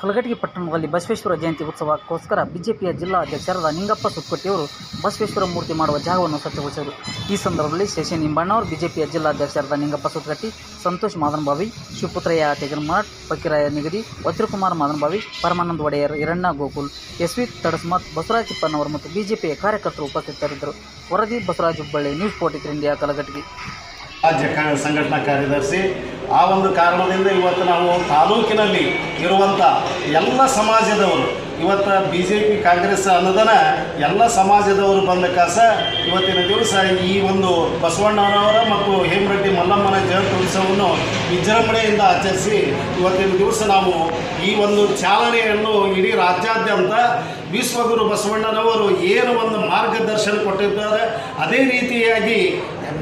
ಕಲಘಟಗಿ ಪಟ್ಟಣದಲ್ಲಿ ಬಸವೇಶ್ವರ ಜಯಂತಿ ಉತ್ಸವಕ್ಕೋಸ್ಕರ ಬಿಜೆಪಿಯ ಜಿಲ್ಲಾ ಅಧ್ಯಕ್ಷರಾದ ನಿಂಗಪ್ಪ ಸುತ್ಕೊಟ್ಟಿಯವರು ಬಸವೇಶ್ವರ ಮೂರ್ತಿ ಮಾಡುವ ಜಾಗವನ್ನು ಸ್ವಚ್ಛಗೊಳಿಸಿದರು. ಈ ಸಂದರ್ಭದಲ್ಲಿ ಶಶಿ ನಿಂಬಣ್ಣವರು ಬಿಜೆಪಿಯ ಜಿಲ್ಲಾಧ್ಯಕ್ಷರಾದ ನಿಂಗಪ್ಪ ಸುತ್ಕಟ್ಟಿ ಸಂತೋಷ್ ಮಾದನ್ಬಾವಿ, ಶಿವಪುತ್ರಯ್ಯ ತೆಗನ್ಮಾಟ್ ಫಕೀರಾಯ ನಿಗದಿ, ವಜ್ರಕುಮಾರ್ ಮಾದನ್ಬಾವಿ, ಪರಮಾನಂದ ಒಡೆಯರ್ ಹಿರಣ್ಣ ಗೋಕುಲ್ ಎಸ್ ವಿ ತಡಸ್ಮತ್, ಬಸವರಾಜ್ ಚಿಪ್ಪನವರು ಮತ್ತು ಬಿಜೆಪಿಯ ಕಾರ್ಯಕರ್ತರು ಉಪಸ್ಥಿತರಿದ್ದರು. ವರದಿ Basavaraj Hubballi, news forty India, Kalaghatagi. ರಾಜ್ಯ ಸಂಘಟನಾ ಕಾರ್ಯದರ್ಶಿ ಆ ಒಂದು ಕಾರಣದಿಂದ ಇವತ್ತು ನಾವು ತಾಲೂಕಿನಲ್ಲಿ ಇರುವಂಥ ಎಲ್ಲ ಸಮಾಜದವರು, ಇವತ್ತು ಬಿ ಜೆ ಪಿ ಕಾಂಗ್ರೆಸ್ ಅನ್ನೋದನ್ನು ಎಲ್ಲ ಸಮಾಜದವರು ಬಂದ ಕಾಸ ಇವತ್ತಿನ ದಿವಸ ಈ ಒಂದು ಬಸವಣ್ಣನವರ ಮತ್ತು ಹೇಮರೆಡ್ಡಿ ಮಲ್ಲಮ್ಮನ ಜಯಂತಿ ಉತ್ಸವವನ್ನು ವಿಜೃಂಭಣೆಯಿಂದ ಆಚರಿಸಿ ಇವತ್ತಿನ ದಿವಸ ನಾವು ಈ ಒಂದು ಚಾಲನೆಯನ್ನು ಇಡೀ ರಾಜ್ಯಾದ್ಯಂತ ವಿಶ್ವಗುರು ಬಸವಣ್ಣನವರು ಏನು ಒಂದು ಮಾರ್ಗದರ್ಶನ ಕೊಟ್ಟಿದ್ದಾರೆ, ಅದೇ ರೀತಿಯಾಗಿ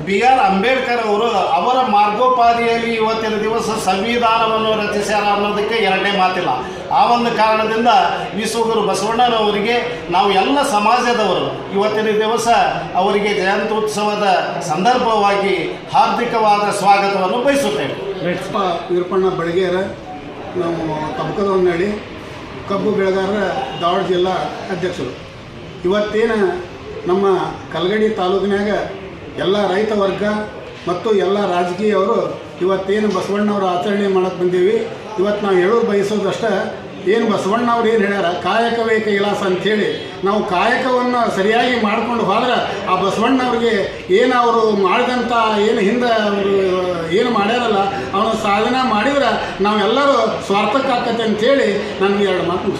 ಬಿ ಆರ್ ಅಂಬೇಡ್ಕರ್ ಅವರು ಅವರ ಮಾರ್ಗೋಪಾದಿಯಲ್ಲಿ ಇವತ್ತಿನ ದಿವಸ ಸಂವಿಧಾನವನ್ನು ರಚಿಸ್ಯಾರ ಅನ್ನೋದಕ್ಕೆ ಎರಡನೇ ಮಾತಿಲ್ಲ. ಆ ಒಂದು ಕಾರಣದಿಂದ ವಿಶ್ವಗುರು ಬಸವಣ್ಣನವರಿಗೆ ನಾವು ಎಲ್ಲ ಸಮಾಜದವರು ಇವತ್ತಿನ ದಿವಸ ಅವರಿಗೆ ಜಯಂತ್ಯುತ್ಸವದ ಸಂದರ್ಭವಾಗಿ ಹಾರ್ದಿಕವಾದ ಸ್ವಾಗತವನ್ನು ಬಯಸುತ್ತೇವೆ. ವೀರಪಣ್ಣ ಬಡಗೇರ ನಾವು ತಬಕದವನ್ನಳ್ಳಿ ಕಬ್ಬು ಬೆಳೆಗಾರರ ಧಾರವಾಡ ಜಿಲ್ಲಾ ಅಧ್ಯಕ್ಷರು. ಇವತ್ತೇನು ನಮ್ಮ ಕಲ್ಗಡಿ ತಾಲೂಕಿನಾಗ ಎಲ್ಲ ರೈತ ವರ್ಗ ಮತ್ತು ಎಲ್ಲ ರಾಜಕೀಯವರು ಇವತ್ತೇನು ಬಸವಣ್ಣವ್ರ ಆಚರಣೆ ಮಾಡಕ್ಕೆ ಬಂದೀವಿ. ಇವತ್ತು ನಾವು ಹೇಳೋದು ಬಯಸೋದಷ್ಟೇ, ಏನು ಬಸವಣ್ಣವ್ರು ಏನು ಹೇಳ್ಯಾರ ಕಾಯಕವೇ ಕೈಲಾಸ ಅಂಥೇಳಿ ನಾವು ಕಾಯಕವನ್ನು ಸರಿಯಾಗಿ ಮಾಡಿಕೊಂಡು ಹೋದ್ರೆ ಆ ಬಸವಣ್ಣವ್ರಿಗೆ ಏನು ಅವರು ಮಾಡಿದಂಥ ಏನು ಹಿಂದೆ ಅವರು ಏನು ಮಾಡ್ಯಾರಲ್ಲ, ಅವನು ಸಾಧನೆ ಮಾಡಿದ್ರೆ ನಾವೆಲ್ಲರೂ ಸ್ವಾರ್ಥಕ್ಕಾಕತ್ತೆ ಅಂಥೇಳಿ ನನಗೆ ಎರಡು ಮಾತು